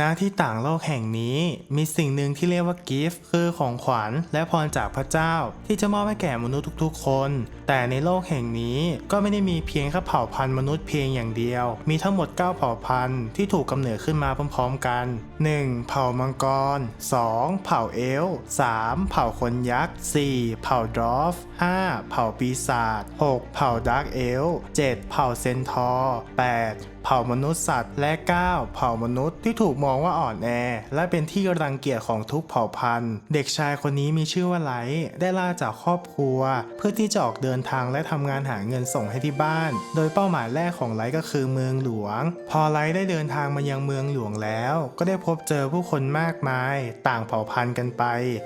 ณที่ต่างโลกแห่งนี้มีสิ่งหนึ่งที่เรียกว่ากิฟต์คือของขวัญและพรจากพระเจ้า ที่จะมอบให้แก่มนุษย์ทุกๆ คน แต่ในโลกแห่งนี้ก็ไม่ได้มีเพียงแค่เผ่าพันธุ์มนุษย์เพียงอย่างเดียว มีทั้งหมด 9 เผ่าพันธุ์ที่ถูกกำเนิดขึ้นมาพร้อมๆกัน 1. เผ่ามังกร 2. เผ่าเอล 3. เผ่าคนยักษ์ 4. เผ่าดรอฟ 5. เผ่าปีศาจ 6. เผ่าดาร์กเอล 7. เผ่าเซนทอร์ 8. เผ่ามนุษย์สัตว์ และ 9 เผ่ามนุษย์ที่ถูกมองว่าอ่อนแอ และเป็นที่รังเกียจของทุกเผ่าพันธุ์ เด็กชายคนนี้มีชื่อว่าไลท์ได้ลาจากครอบครัว เพื่อที่จะออกเดินทางและทำงานหาเงินส่งให้ที่บ้าน โดยเป้าหมายแรกของไลท์ก็คือเมืองหลวง พอไลท์ได้เดินทางมายังเมืองหลวงแล้ว ก็ได้พบเจอผู้คนมากมาย ต่างเผ่าพันธุ์กันไป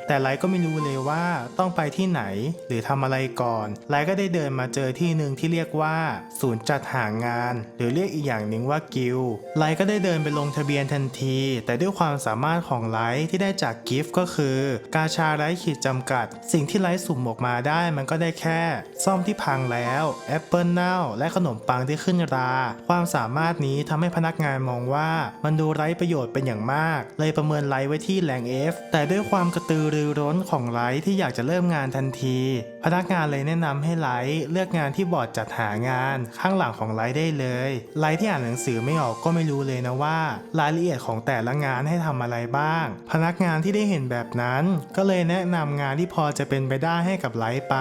แต่ไลก็ไม่รู้เลยว่าต้องไปที่ไหนหรือทำอะไรก่อนไลก็ได้เดินมาเจอที่หนึ่งที่เรียกว่า ศูนย์จัดหางาน หรือเรียกอีกอย่างหนึ่งว่ากิลไลก็ได้เดินไปลงทะเบียนทันที แต่ด้วยความสามารถของไลที่ได้จากกิฟต์ก็คือ กาชาไรขีดจำกัด สิ่งที่ไลสุ่มออกมาได้มันก็ได้แค่ ซ่อมที่พังแล้วแอปเปิลเน่าและขนมปังที่ขึ้นรา ความสามารถนี้ทำให้พนักงานมองว่ามันดูไร้ประโยชน์เป็นอย่างมากเลยประเมินไลท์ไว้ที่แรง F แต่ด้วยความกระตือรือร้นของไลท์ที่อยากจะเริ่มงานทันที พนักงานเลยแนะนำให้ไลท์เลือกงานที่บอร์ดจัดหางานข้างหลังของไลท์ได้เลยไลท์ที่อ่านหนังสือไม่ออกก็ไม่รู้เลยนะว่า รายละเอียดของแต่ละงานให้ทำอะไรบ้าง พนักงานที่ได้เห็นแบบนั้น ก็เลยแนะนำงานที่พอจะเป็นไปได้ให้กับไลท์ไป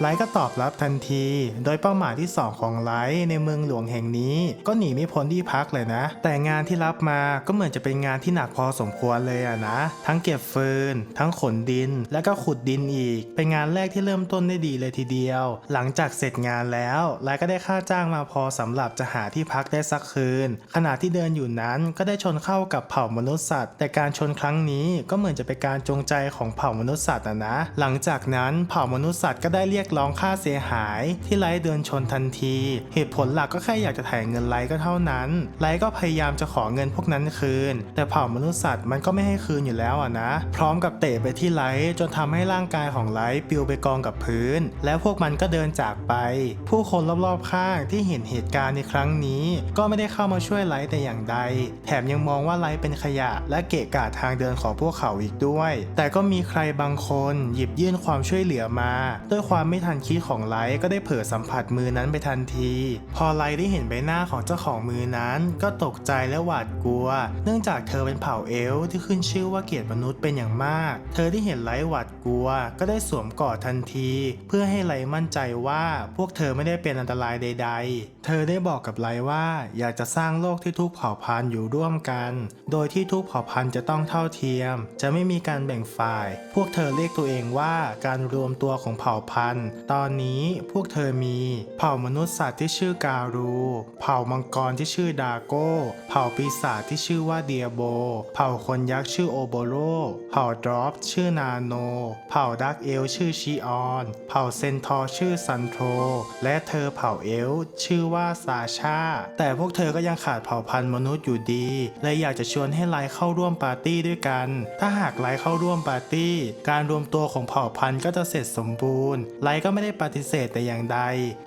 ไลท์ก็ตอบรับทันที โดยเป้าหมายที่ 2 ของไลท์ในเมืองหลวงแห่งนี้ ก็หนีไม่พ้นที่พักเลยนะ แต่งานที่รับมาก็เหมือนจะเป็นงานที่หนักพอสมควรเลยอะนะ ทั้งเก็บฟืน ทั้งขนดิน แล้วก็ขุดดินอีก เป็นงานแรกที่เริ่มต้นได้ดีเลยทีเดียว หลังจากเสร็จงานแล้วไลก็ได้ค่าจ้างมาพอสำหรับจะหาที่พักได้สักคืน ขณะที่เดินอยู่นั้นก็ได้ชนเข้ากับเผ่ามนุษย์สัตว์ แต่การชนครั้งนี้ก็เหมือนจะเป็นการจงใจของเผ่ามนุษย์สัตว์อะนะ หลังจากนั้นเผ่ามนุษย์สัตว์ก็ได้เรียกร้องค่าเสียหาย ที่ไลเดินชนทันที เหตุผลหลักก็แค่อยากจะถ่ายเงินไลก็เท่านั้น ไลก็พยายามจะขอเงินพวกนั้นคืน แต่เผ่ามนุษย์สัตว์มันก็ไม่ให้คืนอยู่แล้วอะนะ พร้อมกับเตะไปที่ไลท์จนทำให้ร่างกายของไลท์ปิวไปกองกับพื้น แล้วพวกมันก็เดินจากไป ผู้คนรอบๆข้างที่เห็นเหตุการณ์ในครั้งนี้ ก็ไม่ได้เข้ามาช่วยไลท์แต่อย่างใด แถมยังมองว่าไลท์เป็นขยะ และเกะกะทางเดินของพวกเขาอีกด้วย แต่ก็มีใครบางคนหยิบยื่นความช่วยเหลือมา ด้วยความไม่ทันคิดของไลท์ก็ได้เผลอสัมผัสมือนั้นไปทันที พอไลท์ได้เห็นใบหน้าของเจ้าของมือนั้น ก็ตกใจและหวาดกลัว เนื่องจากเธอเป็นเผ่าเอลที่ขึ้นชื่อว่าเกลียดมนุษย์เป็นอย่างมาก เธอที่เห็นไลท์หวาดกลัว ก็ได้สวมกอดทันที เพื่อให้ไลท์มั่นใจว่าพวกเธอไม่ได้เป็นอันตรายใด ๆ เธอได้บอกกับไลท์ว่าอยากจะสร้างโลกที่ทุกเผ่าพันธุ์อยู่ร่วมกัน โดยที่ทุกเผ่าพันธุ์จะต้องเท่าเทียม จะไม่มีการแบ่งฝ่าย พวกเธอเรียกตัวเองว่าการรวมตัวของเผ่าพันธุ์ ตอนนี้พวกเธอมีเผ่ามนุษย์สัตว์ที่ชื่อการู เผ่ามังกรที่ชื่อดาโก้ เผ่าปีศาจที่ชื่อว่าเดียโบเผ่าคนยักษ์ชื่อโอโบโร เผ่าดรอปชื่อนาโน เผ่าดักเอลชื่อชิออน เผ่าเซนทอร์ชื่อซันโทร และเธอเผ่าเอลชื่อว่าซาชา แต่พวกเธอก็ยังขาดเผ่าพันธุ์มนุษย์อยู่ดีเลยอยากจะชวนให้ไลท์เข้าร่วมปาร์ตี้ด้วยกัน ถ้าหากไลท์เข้าร่วมปาร์ตี้ การรวมตัวของเผ่าพันธุ์ก็จะเสร็จสมบูรณ์ ไลท์ก็ไม่ได้ปฏิเสธแต่อย่างใด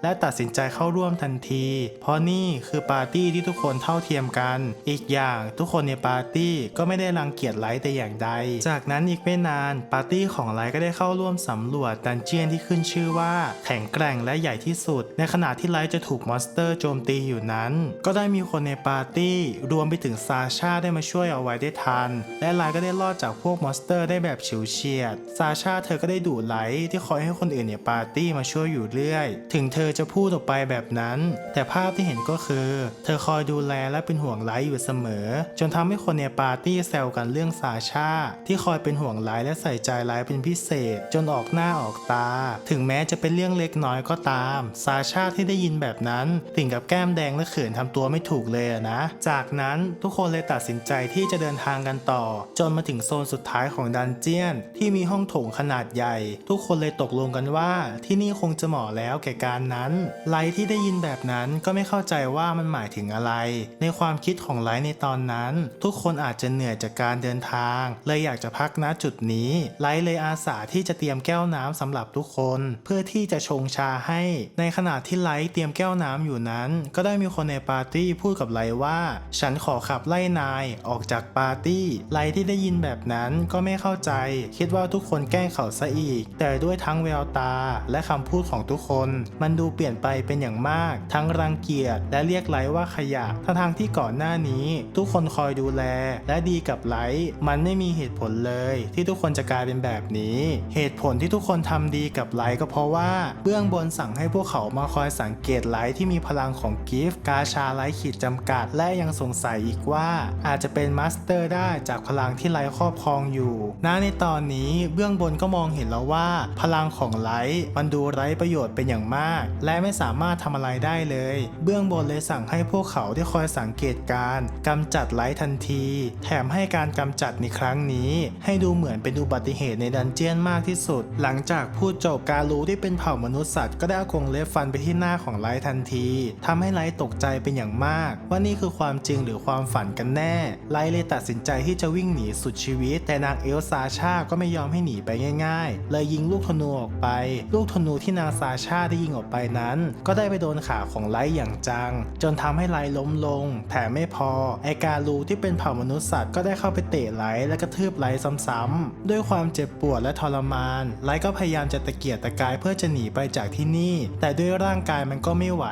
และตัดสินใจเข้าร่วมทันที เพราะนี่คือปาร์ตี้ที่ทุกคนเท่าเทียมกัน อีกอย่างทุกคนในปาร์ตี้ก็ไม่ได้รังเกียจไลท์แต่อย่างใด จากนั้นอีกไม่นานปาร์ตี้ของไลท์ก็ได้เข้าร่วมสำรวจดันเจียนที่ขึ้นชื่อว่า แข็งแกร่งและใหญ่ที่สุด ในขณะที่ไลท์จะถูกมอนสเตอร์โจมตีอยู่นั้น ก็ได้มีคนในปาร์ตี้ รวมไปถึงซาชาได้มาช่วยเอาไว้ได้ทัน และไลท์ก็ได้รอดจากพวกมอนสเตอร์ได้แบบฉิวเฉียดซาชาเธอก็ได้ดูไลท์ที่คอยให้คนอื่นในปาร์ตี้มาช่วยอยู่เรื่อย ถึงเธอจะพูดออกไปแบบนั้น แต่ภาพที่เห็นก็คือ เธอคอยดูแลและเป็นห่วงไลท์อยู่เสมอ จนทำให้คนในปาร์ตี้แซวกันเรื่องซาชาที่คอยเป็นห่วงไลท์และใส่ใจไลท์เป็นพิเศษ จนออกหน้าออกตา ถึงแม้จะเป็นเรื่องเล็กน้อยก็ตาม ซาชาที่ได้ยินแบบนั้นถึงกับแก้มแดงและเขินทำตัวไม่ถูกเลยนะ จากนั้นทุกคนเลยตัดสินใจที่จะเดินทางกันต่อ จนมาถึงโซนสุดท้ายของดันเจียน ที่มีห้องโถงขนาดใหญ่ ทุกคนเลยตกลงกันว่า ที่นี่คงจะเหมาะแล้วแก่การนั้นไลท์ที่ได้ยินแบบนั้นก็ไม่เข้าใจว่ามันหมายถึงอะไร ในความคิดของไลในตอนนั้น ทุกคนนอาจจะเหนื่อยจากการเดินทาง เลยอยากจะพักณจุดนี้ ไลท์เลยอาสาที่จะเตรียมแก้วน้ำสำหรับทุกคน เพื่อที่จะชงชาให้ ในขณะที่ไลท์เตรียมแก้วน้ำอยู่นั้น ก็ได้มีคนในปาร์ตี้พูดกับไลท์ว่า ฉันขอขับไล่นายออกจากปาร์ตี้ ไลท์ที่ได้ยินแบบนั้นก็ไม่เข้าใจ คิดว่าทุกคนแกล้งเขาซะอีก แต่ด้วยทั้งแววตาและคำพูดของทุกคน มันดูเปลี่ยนไปเป็นอย่างมาก ทั้งรังเกียจและเรียกไลท์ว่าขยะทั้งทางที่ก่อนหน้านี้ ทุกคนคอยดูแลและดีกับไลท์มันไม่มีเหตุผลเลย ที่ทุกคนจะกลายเป็นแบบนี้ เหตุผลที่ทุกคนทำดีกับไลท์ก็เพราะว่าเบื้องบนสั่งให้พวกเขามาคอยสังเกตไลท์ที่มีพลังของกิฟต์กาชาไลท์ขีดจำกัด และยังสงสัยอีกว่า อาจจะเป็นมาสเตอร์ได้จากพลังที่ไลท์ครอบครองอยู่ณในตอนนี้เบื้องบนก็มองเห็นแล้วว่า พลังของไลท์มันดูไร้ประโยชน์เป็นอย่างมาก และไม่สามารถทำอะไรได้เลย เบื้องบนเลยสั่งให้พวกเขาที่คอยสังเกตการณ์กำจัดไลท์ทันทีแถมให้การกำจัดในครั้งนี้ ให้ดูเหมือนเป็นอุบัติเหตุในดันเจียนมากที่สุด หลังจากพูดจบการูที่เป็นเผ่ามนุษย์สัตว์ก็ได้เอากรงเล็บฟันไปที่หน้าของไลท์ทันทีทำให้ไลท์ตกใจเป็นอย่างมาก ว่านี่คือความจริงหรือความฝันกันแน่ ไลท์เลยตัดสินใจที่จะวิ่งหนีสุดชีวิต แต่นางเอลซาชาก็ไม่ยอมให้หนีไปง่าย ๆ เลยยิงลูกธนูออกไป ลูกธนูที่นางซาชาได้ยิงออกไปนั้น ก็ได้ไปโดนขาของไลท์อย่างจัง จนทำให้ไลท์ล้มลง แถมไม่พอไอการูที่เป็นเผ่ามมนุษย์สัตว์ก็ได้เข้าไปเตะไลและกระทืบไลซ้ำๆด้วยความเจ็บปวดและทรมานไลก็พยายามจะตะเกียกตะกายเพื่อจะหนีไปจากที่นี่ แต่ด้วยร่างกายมันก็ไม่ไหว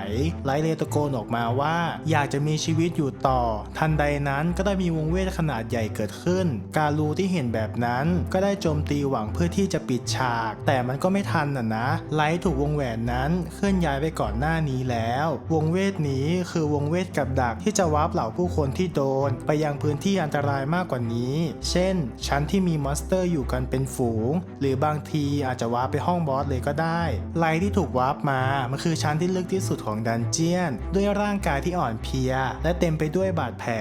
ไลเลยตะโกนออกมาว่า อยากจะมีชีวิตอยู่ต่อ ทันใดนั้นก็ได้มีวงเวทขนาดใหญ่เกิดขึ้น การูที่เห็นแบบนั้นก็ได้โจมตีหวังเพื่อที่จะปิดฉาก แต่มันก็ไม่ทันน่ะนะไลท์ถูกวงแหวนนั้นเคลื่อนย้ายไปก่อนหน้านี้แล้ว วงเวทนี้คือวงเวทกับดักที่จะวาร์ปเหล่าผู้คนที่โดน ไปยังพื้นที่อันตรายมากกว่านี้ เช่น ชั้นที่มีมอนสเตอร์อยู่กันเป็นฝูง หรือบางทีอาจจะวาร์ปไปห้องบอสเลยก็ได้ไลท์ที่ถูกวาร์ปมา มันคือชั้นที่ลึกที่สุดของดันเจียน ด้วยร่างกายที่อ่อนเพลีย และเต็มไปด้วยบาดแผล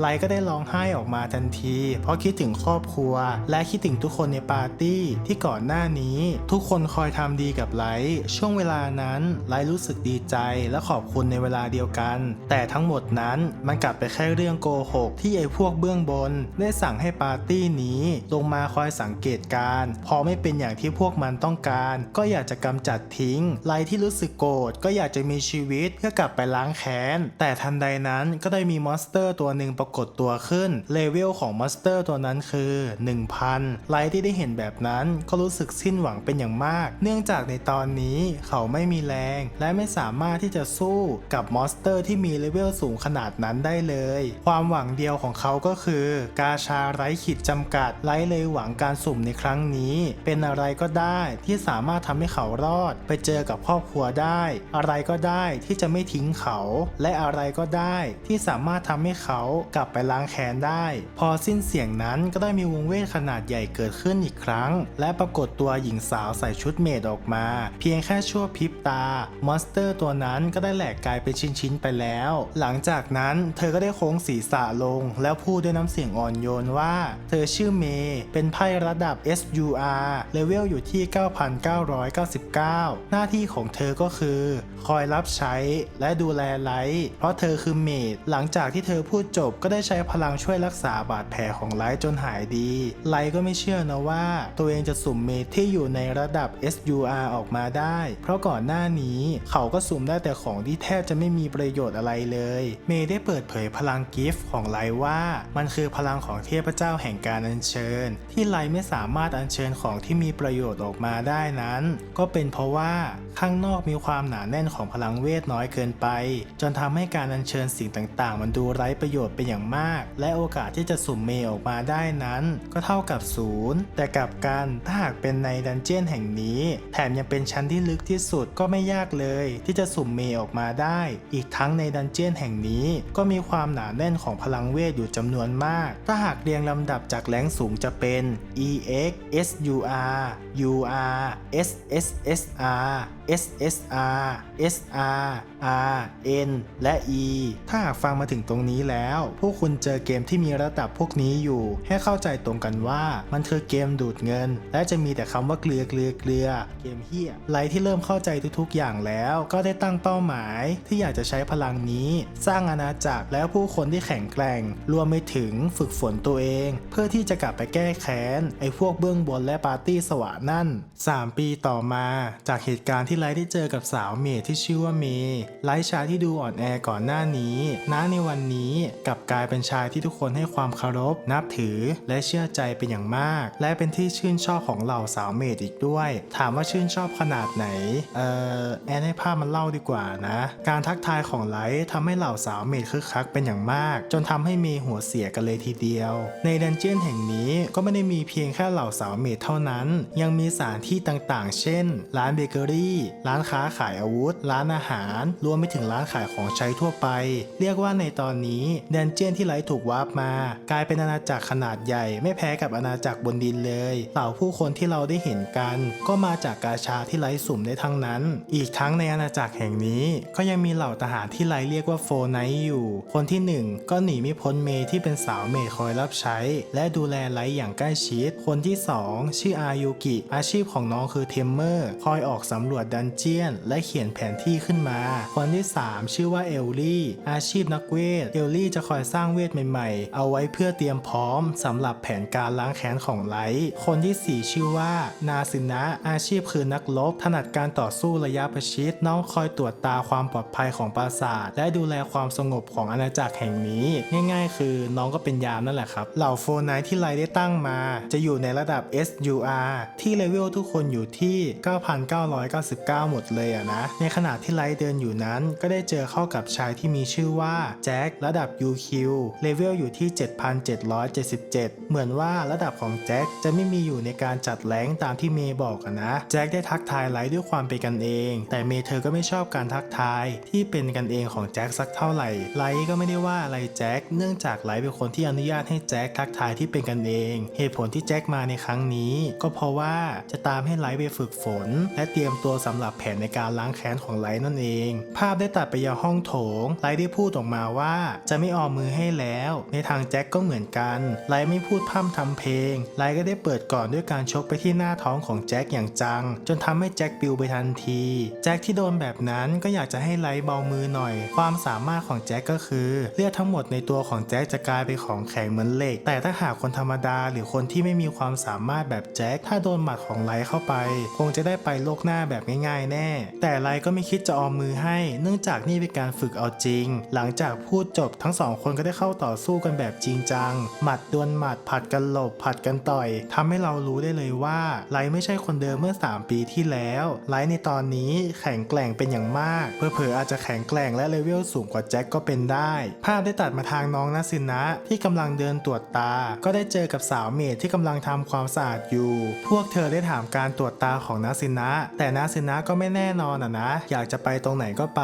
ไลท์ก็ได้ร้องไห้ออกมาทันที เพราะคิดถึงครอบครัว และคิดถึงทุกคนในปาร์ตี้ที่ก่อนหน้านี้ ทุกคนคอยทำดีกับไลท์ช่วงเวลานั้นไลท์รู้สึกดีใจและขอบคุณในเวลาเดียวกัน แต่ทั้งหมดนั้นมันกลับไปแค่เรื่องโกหกที่ไอ้พวกวกเบื้องบน ได้สั่งให้ปาร์ตี้นี้ลงมาคอยสังเกตการ์พอไม่เป็นอย่างที่พวกมันต้องการ ก็อยากจะกำจัดทิ้งไลท์ที่รู้สึกโกรธก็อยากจะมีชีวิตเพื่อกลับไปล้างแค้น แต่ทันใดนั้นก็ได้มีมอนสเตอร์ตัวหนึ่งปรากฏตัวขึ้น เลเวลของมอนสเตอร์ตัวนั้นคือ 1000 ไลท์ที่ได้เห็นแบบนั้นก็รู้สึกสิ้นหวังเป็นอย่างมาก เนื่องจากในตอนนี้เขาไม่มีแรง และไม่สามารถที่จะสู้กับมอนสเตอร์ที่มีเลเวลสูงขนาดนั้นได้เลย ความหวังเดียวของเขาก็คือกาชาไร้ขีดจำกัดไร้เลยหวังการสุ่มในครั้งนี้ เป็นอะไรก็ได้ที่สามารถทำให้เขารอด ไปเจอกับครอบครัวได้ อะไรก็ได้ที่จะไม่ทิ้งเขา และอะไรก็ได้ที่สามารถทำให้เขากลับไปล้างแค้นได้ พอสิ้นเสียงนั้นก็ได้มีวงเวทขนาดใหญ่เกิดขึ้นอีกครั้ง และปรากฏตัวหญิงสาวใส่ชุดเมดออกมา เพียงแค่ชั่วพริบตามอนสเตอร์ตัวนั้นก็ได้แหลกกลายเป็นชิ้นๆไปแล้ว หลังจากนั้นเธอก็ได้โค้งศีรษะลงแล้วพูดด้วยน้ำเสียงอ่อนโยนว่า เธอชื่อเมย์เป็นไพ่ระดับ SUR เลเวลอยู่ที่ 9,999 หน้าที่ของเธอก็คือ คอยรับใช้และดูแลไลท์เพราะเธอคือเมดหลังจากที่เธอพูดจบก็ได้ใช้พลังช่วยรักษาบาดแผลของไลท์จนหายดี ไลท์ก็ไม่เชื่อนะว่า ตัวเองจะสุ่มเมดที่อยู่ในระดับ SUR ออกมาได้ เพราะก่อนหน้านี้เขาก็สุ่มได้แต่ของที่แทบจะไม่มีประโยชน์อะไรเลย เมย์ได้เปิดเผยพลังกิฟต์ของไลท์ว่ามันคือพลังของเทพเจ้าแห่งการอัญเชิญ ที่ไลไม่สามารถอัญเชิญของที่มีประโยชน์ออกมาได้นั้น ก็เป็นเพราะว่าข้างนอกมีความหนาแน่นของพลังเวทน้อยเกินไป จนทำให้การอัญเชิญสิ่งต่างๆ มันดูไร้ประโยชน์เป็นอย่างมาก และโอกาสที่จะสุ่มเมออกมาได้นั้น ก็เท่ากับศูนย์แต่กลับกันถ้าหากเป็นในดันเจียนแห่งนี้ แถมยังเป็นชั้นที่ลึกที่สุดก็ไม่ยากเลย ที่จะสุ่มเมออกมาได้ อีกทั้งในดันเจียนแห่งนี้ก็มีความหนาแน่นของพลังเวทอยู่จำนวนมาก ถ้าหากเรียงลำดับจากแรงสูงจะเป็น EX SUR UR SSSR SSR SR R N และ E ถ้าหากฟังมาถึงตรงนี้แล้ว พวกคุณเจอเกมที่มีระดับพวกนี้อยู่ ให้เข้าใจตรงกันว่ามันคือเกมดูดเงิน และจะมีแต่คำว่าเกลือเกลือเกลือเกมเฮียไลท์ที่เริ่มเข้าใจทุกๆอย่างแล้ว ก็ได้ตั้งเป้าหมาย ที่อยากจะใช้พลังนี้ สร้างอาณาจักรแล้วผู้คนที่แข็งแกร่ง รวมไปถึงฝึกฝนตัวเอง เพื่อที่จะกลับไปแก้แค้นไอ้พวกเบื้องบนและปาร์ตี้สวะนั่น 3 ปีต่อมา จากเหตุการณ์ที่ไลท์ได้เจอกับสาวเมย์ที่ชื่อว่าเมย์ไลฟ์ชายที่ดูอ่อนแอก่อนหน้านี้ณในวันนี้กลับกลายเป็นชายที่ทุกคนให้ความเคารพ นับถือ และเชื่อใจเป็นอย่างมาก และเป็นที่ชื่นชอบของเหล่าสาวเมดอีกด้วย ถามว่าชื่นชอบขนาดไหน เอ่อ แอนให้ภาพมันเล่าดีกว่านะ การทักทายของไลท์ทำให้เหล่าสาวเมดคึกคักเป็นอย่างมาก จนทำให้มย์หัวเสียกันเลยทีเดียว ในดันเจียนแห่งนี้ก็ไม่ได้มีเพียงแค่เหล่าสาวเมดเท่านั้น ยังมีสถานที่ต่างๆ เช่น ร้านเบเกอรี่ ร้านค้าขายอาวุธ ร้านอาหารรวมไปถึงร้านขายของใช้ทั่วไป เรียกว่าในตอนนี้ดันเจียนที่ไลท์ถูกวาร์ปมา กลายเป็นอาณาจักรขนาดใหญ่ ไม่แพ้กับอาณาจักรบนดินเลยเหล่าผู้คนที่เราได้เห็นกัน ก็มาจากกาชาที่ไลท์สุ่มได้ทั้งนั้น อีกทั้งในอาณาจักรแห่งนี้ ก็ยังมีเหล่าทหารที่ไลท์เรียกว่าโฟไนท์อยู่ คนที่หนึ่งก็หนีไม่พ้นเมย์ที่เป็นสาวเมย์คอยรับใช้ และดูแลไลท์อย่างใกล้ชิด คนที่สองชื่ออายุกิ อาชีพของน้องคือเทมเมอร์ คอยออกสำรวจดันเจียน และเขียนแผนที่ขึ้นมาคนที่สามชื่อว่าเอลลี่ อาชีพนักเวท เอลลี่จะคอยสร้างเวทใหม่ๆ เอาไว้เพื่อเตรียมพร้อมสำหรับแผนการล้างแค้นของไลท์คนที่สี่ชื่อว่า นาซินะ อาชีพคือนักรบถนัดการต่อสู้ระยะประชิด น้องคอยตรวจตาความปลอดภัยของปราสาท และดูแลความสงบของอาณาจักรแห่งนี้ ง่ายๆ คือน้องก็เป็นยามนั่นแหละครับ เหล่าโฟนไนที่ไลท์ได้ตั้งมา จะอยู่ในระดับ SUR ที่เลเวลทุกคนอยู่ที่ 9,999 หมดเลยอะนะ ในขณะที่ไลท์เดินอยู่นั้นก็ได้เจอเข้ากับชายที่มีชื่อว่าแจ็คระดับ UQ เลเวลอยู่ที่ 7,777 เหมือนว่าระดับของแจ็คจะไม่มีอยู่ในการจัดแรงตามที่เมย์บอกนะ แจ็คได้ทักทายไลท์ด้วยความเป็นกันเอง แต่เมย์เธอก็ไม่ชอบการทักทายที่เป็นกันเองของแจ็คสักเท่าไหร่ไลท์ก็ไม่ได้ว่าอะไรแจ็คเนื่องจากไลท์เป็นคนที่อนุญาตให้แจ็คทักทายที่เป็นกันเอง เหตุผลที่แจ็คมาในครั้งนี้ ก็เพราะว่าจะตามให้ไลท์ไปฝึกฝน และเตรียมตัวสำหรับแผนในการล้างแค้นของไลท์นั่นเองภาพได้ตัดไปยังห้องโถงไลท์ได้พูดออกมาว่า จะไม่ออมมือให้แล้ว ในทางแจ็คก็เหมือนกัน ไลท์ไม่พูดพร่ำทำเพลง ไลท์ก็ได้เปิดก่อนด้วยการชกไปที่หน้าท้องของแจ็คอย่างจัง จนทำให้แจ็คปิวไปทันที แจ็คที่โดนแบบนั้นก็อยากจะให้ไลท์เบามือหน่อย ความสามารถของแจ็คก็คือเลือดทั้งหมดในตัวของแจ็คจะกลายเป็นของแข็งเหมือนเหล็ก แต่ถ้าหากคนธรรมดาหรือคนที่ไม่มีความสามารถแบบแจ็คถ้าโดนหมัดของไลท์เข้าไป คงจะได้ไปโลกหน้าแบบง่ายๆ แน่ แต่ไลท์ก็ไม่คิดจะออมมือให้เนื่องจากนี่เป็นการฝึกเอาจริง หลังจากพูดจบทั้งสองคนก็ได้เข้าต่อสู้กันแบบจริงจัง หมัดดวลหมัดผัดกันหลบผัดกันต่อยทำให้เรารู้ได้เลยว่าไลไม่ใช่คนเดิมเมื่อ 3 ปีที่แล้วไลในตอนนี้แข็งแกร่งเป็นอย่างมากเผลอๆอาจจะแข็งแกร่งและเลเวลสูงกว่าแจ็คก็เป็นได้ ภาพได้ตัดมาทางน้องนัสินะที่กำลังเดินตรวจตา ก็ได้เจอกับสาวเมดที่กำลังทำความสะอาดอยู่ พวกเธอได้ถามการตรวจตาของนัสินะแต่นัสสินะก็ไม่แน่นอนอะนะ อยากจะไปตรงไหนก็ไป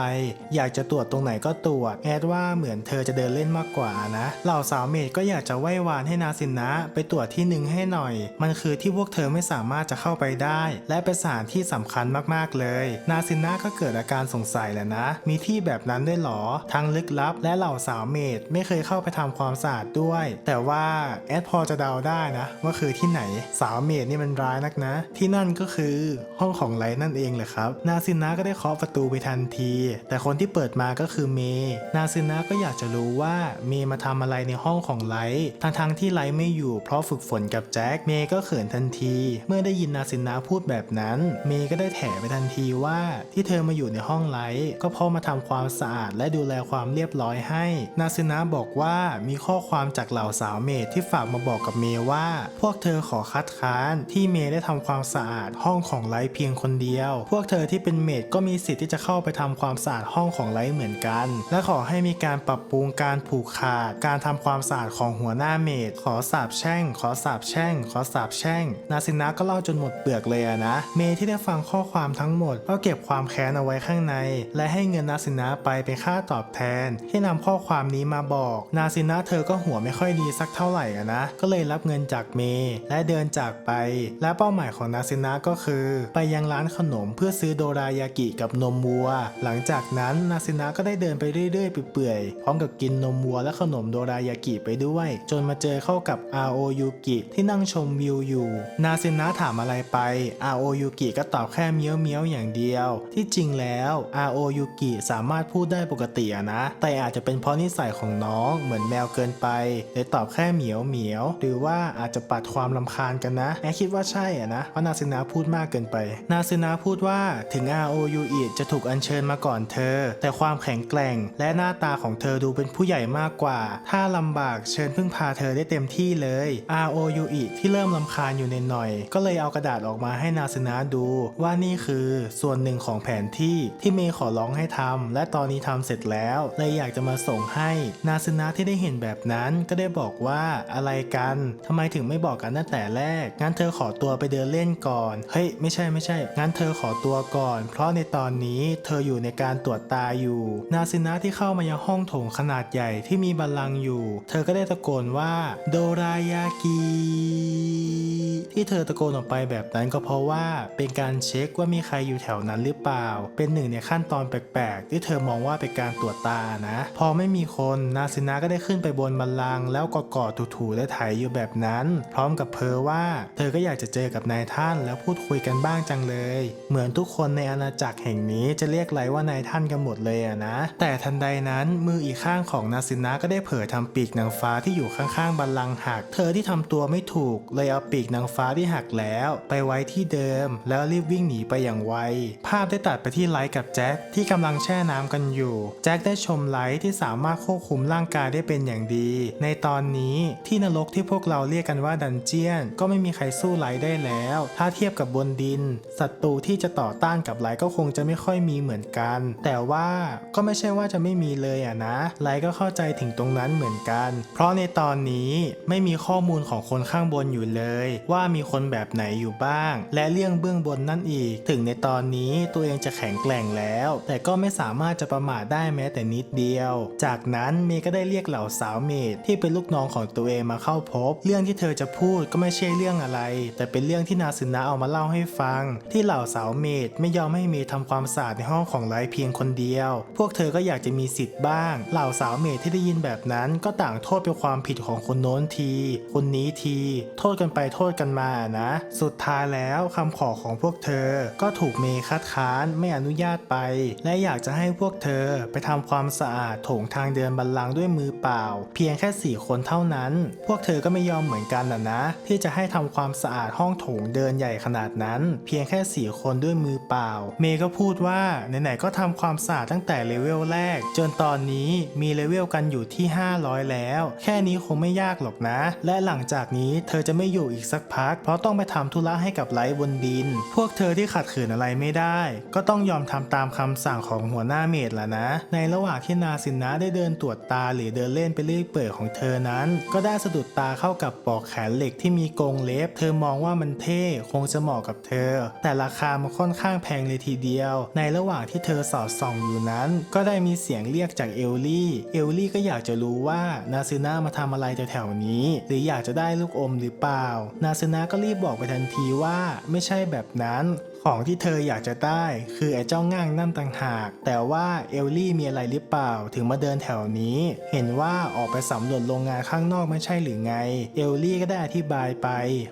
อยากจะตรวจตรงไหนก็ตรวจ แอดว่าเหมือนเธอจะเดินเล่นมากกว่านะ เหล่าสาวเมดก็อยากจะไหว้วานให้นาซินะไปตรวจที่หนึ่งให้หน่อย มันคือที่พวกเธอไม่สามารถจะเข้าไปได้ และเป็นสถานที่สำคัญมากๆเลย นาซินะก็เกิดอาการสงสัยแหละนะ มีที่แบบนั้นด้วยหรอ ทั้งลึกลับ และเหล่าสาวเมดไม่เคยเข้าไปทำความสะอาดด้วย แต่ว่าแอดพอจะเดาได้นะ ว่าคือที่ไหน สาวเมดนี่มันร้ายนักนะ ที่นั่นก็คือห้องของไลท์นั่นเองแหละครับ นาซินะก็ได้เคาะประตูไปทันทีแต่คนที่เปิดมาก็คือเมย์นาซินะก็อยากจะรู้ว่าเมย์มาทำอะไรในห้องของไลท์ทั้งทงๆที่ไลท์ไม่อยู่เพราะฝึกฝนกับแจ็คเมย์ก็เขินทันที เมื่อได้ยินนาซินะพูดแบบนั้น เมย์ก็ได้แถไปทันทีว่าที่เธอมาอยู่ในห้องไลท์ก็เพราะมาทำความสะอาดและดูแลความเรียบร้อยให้ นาซินะบอกว่ามีข้อความจากเหล่าสาวเมดที่ฝากมาบอกกับเมย์ว่า พวกเธอขอคัดค้านที่เมย์ได้ทำความสะอาดห้องของไลท์เพียงคนเดียว พวกเธอที่เป็นเมดก็มีสิทธิ์ที่จะเข้าไปทำความสะอาดห้องของไลท์เหมือนกัน และขอให้มีการปรับปรุงการผูกขาด การทำความสะอาดของหัวหน้าเมดขอสาบแช่ง ขอสาบแช่ง ขอสาบแช่ง นาซินะก็เล่าจนหมดเปลือกเลยอะนะ เมที่ได้ฟังข้อความทั้งหมด ก็เก็บความแค้นเอาไว้ข้างใน และให้เงินนาซินะไปเป็นค่าตอบแทน ที่นำข้อความนี้มาบอก นาซินะเธอก็หัวไม่ค่อยดีสักเท่าไหร่อะนะ ก็เลยรับเงินจากเมและเดินจากไป และเป้าหมายของนาซินะก็คือ ไปยังร้านขนมเพื่อซื้อโดรายากิกับนมวัวหลัังจากนั้นนาซินะก็ได้เดินไปเรื่อยๆเปื่อยๆพร้อมกับกินนมวัวและขนมโดรายากิไปด้วย จนมาเจอเข้ากับ R.O. ยูกิที่นั่งชมวิวอยู่ นาซินะถามอะไรไป R.O. ยูกิก็ตอบแค่เมี้ยวเมี้ยวอย่างเดียว ที่จริงแล้ว R.O. ยูกิสามารถพูดได้ปกตินะ แต่อาจจะเป็นเพราะนิสัยของน้องเหมือนแมวเกินไปเลยตอบแค่เหมียวเหมียว หรือว่าอาจจะปัดความลำคาญกันนะแอคิดว่าใช่อะนะเพราะนาซินะพูดมากเกินไป นาซินะพูดว่าถึง R.O. ยูอิจะถูกอัญเชิญมาก่อนเธอ แต่ความแข็งแกร่ง และหน้าตาของเธอดูเป็นผู้ใหญ่มากกว่า ถ้าลำบากเชิญพึ่งพาเธอได้เต็มที่เลย R O U E ที่เริ่มลำคาญอยู่ในหน่อย ก็เลยเอากระดาษออกมาให้นาซนะดู ว่านี่คือส่วนหนึ่งของแผนที่ที่เมย์ขอร้องให้ทำและตอนนี้ทำเสร็จแล้วเลยอยากจะมาส่งให้ นาซนะที่ได้เห็นแบบนั้นก็ได้บอกว่าอะไรกันทำไมถึงไม่บอกกันตั้งแต่แรก งั้นเธอขอตัวไปเดินเล่นก่อน เฮ้ยไม่ใช่ไม่ใช่ งั้นเธอขอตัวก่อน เพราะในตอนนี้เธออยู่ในการตรวจตาอยู่ นาซินะที่เข้ามายังห้องโถงขนาดใหญ่ที่มีบัลลังก์อยู่ เธอก็ได้ตะโกนว่า โดรายากิ ที่เธอตะโกนออกไปแบบนั้นก็เพราะว่าเป็นการเช็คว่ามีใครอยู่แถวนั้นหรือเปล่า เป็นหนึ่งในขั้นตอนแปลกๆ ที่เธอมองว่าเป็นการตรวจตานะ พอไม่มีคนนาซินะก็ได้ขึ้นไปบนบัลลัง แล้วก็กอดถูๆและไถอยู่แบบนั้น พร้อมกับเพอว่าเธอก็อยากจะเจอกับนายท่านแล้วพูดคุยกันบ้างจังเลย เหมือนทุกคนในอาณาจักรแห่งนี้จะเรียกไรว่านายท่านกันหมดเลยนะ แต่ทันใดนั้นมืออีกข้างของนาซินะก็ได้เผยทำปีกนางฟ้าที่อยู่ข้างๆบัลลังหัก เธอที่ทำตัวไม่ถูกเลยเอาปีกนางฟ้าที่หักแล้ว ไปไว้ที่เดิม แล้วรีบวิ่งหนีไปอย่างไว ภาพได้ตัดไปที่ไลท์กับแจ็คที่กำลังแช่น้ำกันอยู่ แจ็คได้ชมไลท์ที่สามารถควบคุมร่างกายได้เป็นอย่างดี ในตอนนี้ที่นรกที่พวกเราเรียกกันว่าดันเจียน ก็ไม่มีใครสู้ไลท์ได้แล้ว ถ้าเทียบกับบนดินศัตรูที่จะต่อต้านกับไลท์ก็คงจะไม่ค่อยมีเหมือนกัน แต่ว่าก็ไม่ใช่ว่าจะไม่มีเลยอะนะไลท์ก็เข้าใจถึงตรงนั้นเหมือนกัน เพราะในตอนนี้ไม่มีข้อมูลของคนข้างบนอยู่เลยว่ามีคนแบบไหนอยู่บ้าง และเรื่องเบื้องบนนั่นอีก ถึงในตอนนี้ตัวเองจะแข็งแกร่งแล้ว แต่ก็ไม่สามารถจะประมาทได้แม้แต่นิดเดียว จากนั้นเมย์ก็ได้เรียกเหล่าสาวเมดที่เป็นลูกน้องของตัวเองมาเข้าพบ เรื่องที่เธอจะพูดก็ไม่ใช่เรื่องอะไร แต่เป็นเรื่องที่นาซึนะเอามาเล่าให้ฟัง ที่เหล่าสาวเมดไม่ยอมให้เมย์ทำความสะอาดในห้องของไลท์เพียงคนเดียว พวกเธอก็อยากจะมีสิทธิ์บ้าง เหล่าสาวเมดที่ได้ยินแบบนั้น ก็ต่างโทษเป็นความผิดของคนโน้นที คนนี้ที โทษกันไปโทษกันมานะ สุดท้ายแล้วคำขอของพวกเธอ ก็ถูกเมย์คัดค้านไม่อนุญาตไป และอยากจะให้พวกเธอไปทำความสะอาดโถงทางเดินบัลลังก์ด้วยมือเปล่า เพียงแค่สี่คนเท่านั้น พวกเธอก็ไม่ยอมเหมือนกันนะนะ ที่จะให้ทำความสะอาดห้องโถงเดินใหญ่ขนาดนั้น เพียงแค่สี่คนด้วยมือเปล่า เมย์ก็พูดว่าไหนๆก็ทำความสะอาดตั้งแต่เลเวลแรก จนตอนนี้มีเลเวลกันอยู่ที่ 500 แล้ว แค่นี้คงไม่ยากหรอกนะ และหลังจากนี้เธอจะไม่อยู่อีกสักพักเพราะต้องไปทำธุระให้กับไลท์บนดิน พวกเธอที่ขัดขืนอะไรไม่ได้ ก็ต้องยอมทำตามคำสั่งของหัวหน้าเมดละนะ ในระหว่างที่นาซินนะได้เดินตรวจตาหรือเดินเล่นไปเรื่อยเปื่อยของเธอนั้น ก็ได้สะดุดตาเข้ากับปอกแขนเหล็กที่มีกรงเล็บ เธอมองว่ามันเท่คงจะเหมาะกับเธอ แต่ราคามันค่อนข้างแพงเลยทีเดียว ในระหว่างที่เธอสอดส่องอยู่นั้น ก็ได้มีเสียงเรียกจากเอลลี่ เอลลี่ก็อยากจะรู้ว่านาซึนะมาทำอะไรแถวๆนี้ หรืออยากจะได้ลูกอมหรือเปล่า นาซึนะก็รีบบอกไปทันทีว่าไม่ใช่แบบนั้น ของที่เธออยากจะได้คือไอ้เจ้าง่างนั่นต่างหาก แต่ว่าเอลลี่มีอะไรหรือเปล่าถึงมาเดินแถวนี้ เห็นว่าออกไปสำรวจโรงงานข้างนอกไม่ใช่หรือไง เอลลี่ก็ได้อธิบายไป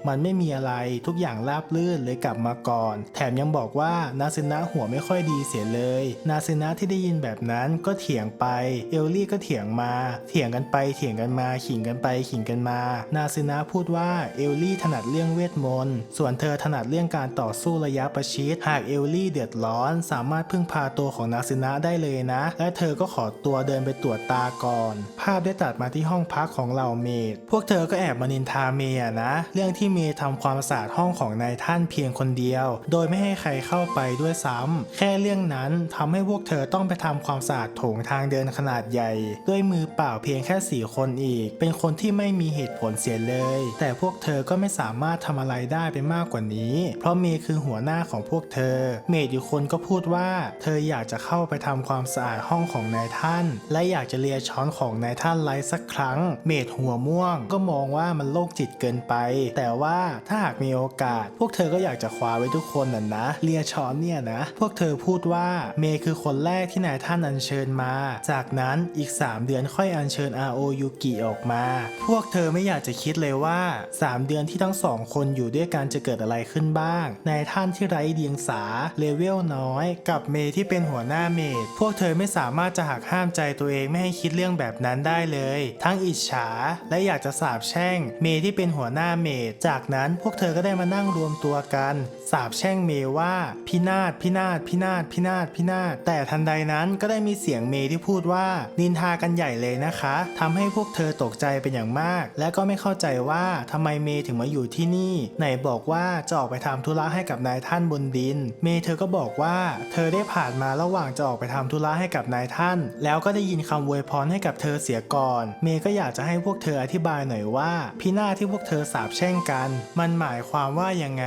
มันไม่มีอะไรทุกอย่างราบลื่นเลยกลับมาก่อน แถมยังบอกว่านาซึนะหัวไม่ค่อยดีเสียเลย นาซึนะที่ได้ยินแบบนั้นก็เถียงไป เอลลี่ก็เถียงมา เถียงกันไปเถียงกันมาขิงกันไปขิงกันมา นาซึนะพูดว่าเอลลี่ถนัดเรื่องเวทมนต์ส่วนเธอถนัดเรื่องการต่อสู้ระยะประชิด หากเอลลี่เดือดร้อน สามารถพึ่งพาตัวของนาซึนะได้เลยนะ และเธอก็ขอตัวเดินไปตรวจตาก่อน ภาพได้ตัดมาที่ห้องพักของเหล่าเมดพวกเธอก็แอบมานินทาเมย์นะ เรื่องที่เมย์ทำความสะอาดห้องของนายท่านเพียงคนเดียว โดยไม่ให้ใครเข้าไปด้วยซ้ำแค่เรื่องนั้นทำให้พวกเธอต้องไปทำความสะอาดโถงทางเดินขนาดใหญ่ ด้วยมือเปล่าเพียงแค่สี่คนอีก เป็นคนที่ไม่มีเหตุผลเสียเลย แต่พวกเธอก็ไม่สามารถทำอะไรได้ไปมากกว่านี้ เพราะเมย์คือหัวหน้าของพวกเธอ เมดอยู่คนก็พูดว่า เธออยากจะเข้าไปทำความสะอาดห้องของนายท่าน และอยากจะเลียช้อนของนายท่านไลท์สักครั้ง เมดหัวม่วง ก็มองว่ามันโรคจิตเกินไป แต่ว่าถ้าหากมีโอกาส พวกเธอก็อยากจะคว้าไว้ทุกคนน่ะนะ เลียช้อนเนี่ยนะ พวกเธอพูดว่าเมย์คือคนแรกที่นายท่านอัญเชิญมา จากนั้นอีก 3 เดือนค่อยอัญเชิญ R.O. ยูกิออกมา พวกเธอไม่อยากจะคิดเลยว่า 3 เดือนที่ทั้งสองคนอยู่ด้วยกันจะเกิดอะไรขึ้นบ้างนายท่านที่ไร้เดียงสาเลเวลน้อย กับเมย์ที่เป็นหัวหน้าเมดพวกเธอไม่สามารถจะหักห้ามใจตัวเองไม่ให้คิดเรื่องแบบนั้นได้เลย ทั้งอิจฉาและอยากจะสาบแช่ง เมย์ที่เป็นหัวหน้าเมดจากนั้นพวกเธอก็ได้มานั่งรวมตัวกัน สาบแช่งเมย์ว่า พินาศพินาศพินาศพินาศพินาศแต่ทันใดนั้นก็ได้มีเสียงเมย์ที่พูดว่านินทากันใหญ่เลยนะคะทำให้พวกเธอตกใจเป็นอย่างมาก และก็ไม่เข้าใจว่าทำไมเมย์ถึงมาอยู่ที่นี่ไหนบอกว่าจะออกไปทำธุระให้กับนายท่านบนดิน เมย์เธอก็บอกว่า เธอได้ผ่านมาระหว่างจะออกไปทำธุระให้กับนายท่าน แล้วก็ได้ยินคำอวยพรให้กับเธอเสียก่อน เมย์ก็อยากจะให้พวกเธออธิบายหน่อยว่า พินาที่พวกเธอสาบแช่งกัน มันหมายความว่ายังไง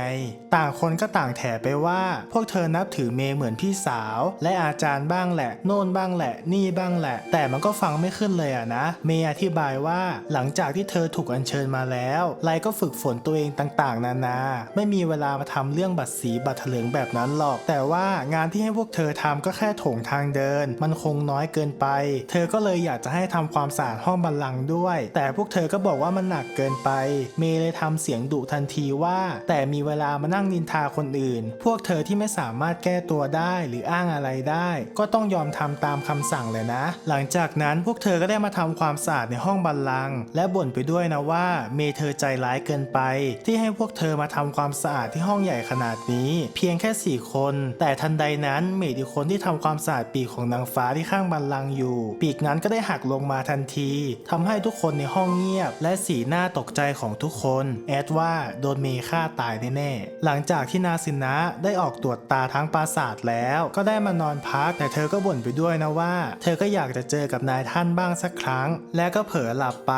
ต่างคนก็ต่างแถไปว่า พวกเธอนับถือเมย์เหมือนพี่สาว และอาจารย์บ้างแหละ โน่นบ้างแหละ นี่บ้างแหละ แต่มันก็ฟังไม่ขึ้นเลยอะนะ เมย์อธิบายว่าหลังจากที่เธอถูกอัญเชิญมาแล้ว ไลก็ฝึกฝนตัวเองต่างๆ นานา ไม่มีเวลามาทำเรื่องบัตรสีบัตรเถลิงแบบนั้นหรอก แต่ว่างานที่ให้พวกเธอทำก็แค่โถงทางเดิน มันคงน้อยเกินไป เธอก็เลยอยากจะให้ทำความสะอาดห้องบัลลังก์ด้วย แต่พวกเธอก็บอกว่ามันหนักเกินไป เมย์เลยทำเสียงดุทันทีว่า แต่มีเวลามานั่งนินทาคนอื่น พวกเธอที่ไม่สามารถแก้ตัวได้หรืออ้างอะไรได้ ก็ต้องยอมทำตามคำสั่งเลยนะ หลังจากนั้นพวกเธอก็ได้มาทำความสะอาดในห้องบัลลังก์และบ่นไปด้วยนะว่า เมย์เธอใจร้ายเกินไป ที่ให้พวกเธอมาทำความสะอาดที่ห้องใหญ่ขนาดนี้เพียงแค่สี่คน แต่ทันใดนั้นเมย์อีกคนที่ทำความสะอาดปีกของนางฟ้าที่ข้างบัลลังอยู่ ปีกนั้นก็ได้หักลงมาทันทีทำให้ทุกคนในห้องเงียบ และสีหน้าตกใจของทุกคน แอดว่าโดนเมย์ฆ่าตายแน่ๆหลังจากที่นาซินะได้ออกตรวจตาทั้งปราสาทแล้ว ก็ได้มานอนพักแต่เธอก็บ่นไปด้วยนะว่า เธอก็อยากจะเจอกับนายท่านบ้างสักครั้ง และก็เผลอหลับไป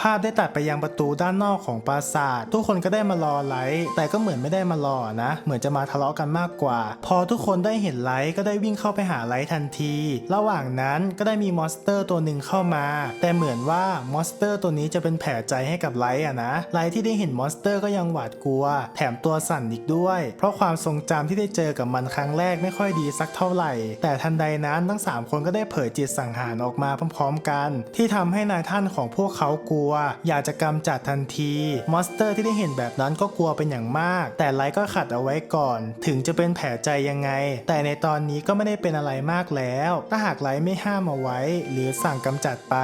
ภาพได้ตัดไปยังประตูด้านนอกของปราสาท ทุกคนก็ได้มารอไลท์แต่ก็เหมือนไม่ได้มารอนะ เหมือนจะมาทะเลาะกันมากกว่า พอทุกคนได้เห็นไลท์ก็ได้วิ่งเข้าไปหาไลท์ทันที ระหว่างนั้นก็ได้มีมอนสเตอร์ตัวหนึ่งเข้ามา แต่เหมือนว่ามอนสเตอร์ตัวนี้จะเป็นแผลใจให้กับไลท์อะนะ ไลท์ที่ได้เห็นมอนสเตอร์ก็ยังหวาดกลัว แถมตัวสั่นอีกด้วย เพราะความทรงจำที่ได้เจอกับมันครั้งแรกไม่ค่อยดีสักเท่าไหร่ แต่ทันใดนั้นทั้ง 3 คนก็ได้เผยจิตสังหารออกมาพร้อมๆกัน ที่ทำให้นายท่านของพวกเขากลัว อยากจะกำจัดทันที มอนสเตอร์ที่ได้เห็นแบบนั้นก็กลัวเป็นอย่างมาก แต่ไลท์ก็ขัดเอาไว้ก่อนถึงจะเป็นแผลใจยังไง แต่ในตอนนี้ก็ไม่ได้เป็นอะไรมากแล้ว ถ้าหากไลท์ไม่ห้ามเอาไว้ หรือสั่งกำจัดไป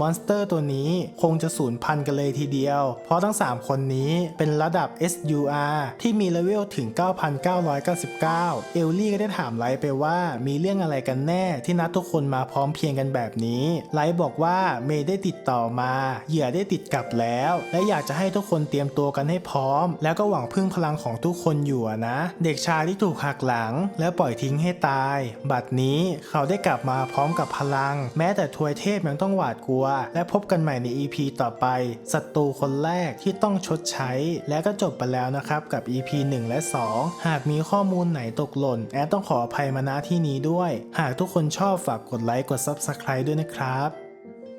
มอนสเตอร์ตัวนี้คงจะสูญพันธุ์กันเลยทีเดียว เพราะทั้ง 3 คนนี้เป็นระดับ SUR ที่มีเลเวลถึง 9,999 เอลลี่ก็ได้ถามไลท์ไปว่ามีเรื่องอะไรกันแน่ที่นัดทุกคนมาพร้อมเพียงกันแบบนี้ ไลท์บอกว่าเมย์ได้ติดต่อมา เหยื่อได้ติดกลับแล้ว และอยากจะให้ทุกคนเตรียมตัวกันให้พร้อม แล้วก็หวังพึ่งพลังของทุกคนอยู่นะเด็กชายที่ถูกหักหลัง และปล่อยทิ้งให้ตาย บัดนี้เขาได้กลับมาพร้อมกับพลัง แม้แต่ทวยเทพยังต้องหวาดกลัว และพบกันใหม่ใน EP ต่อไปศัตรูคนแรกที่ต้องชดใช้ และก็จบไปแล้วนะครับกับ EP 1 และ 2 หากมีข้อมูลไหนตกหล่น แอดต้องขออภัยมาณที่นี้ด้วย หากทุกคนชอบฝากกดไลค์กด Subscribe ด้วยนะครับ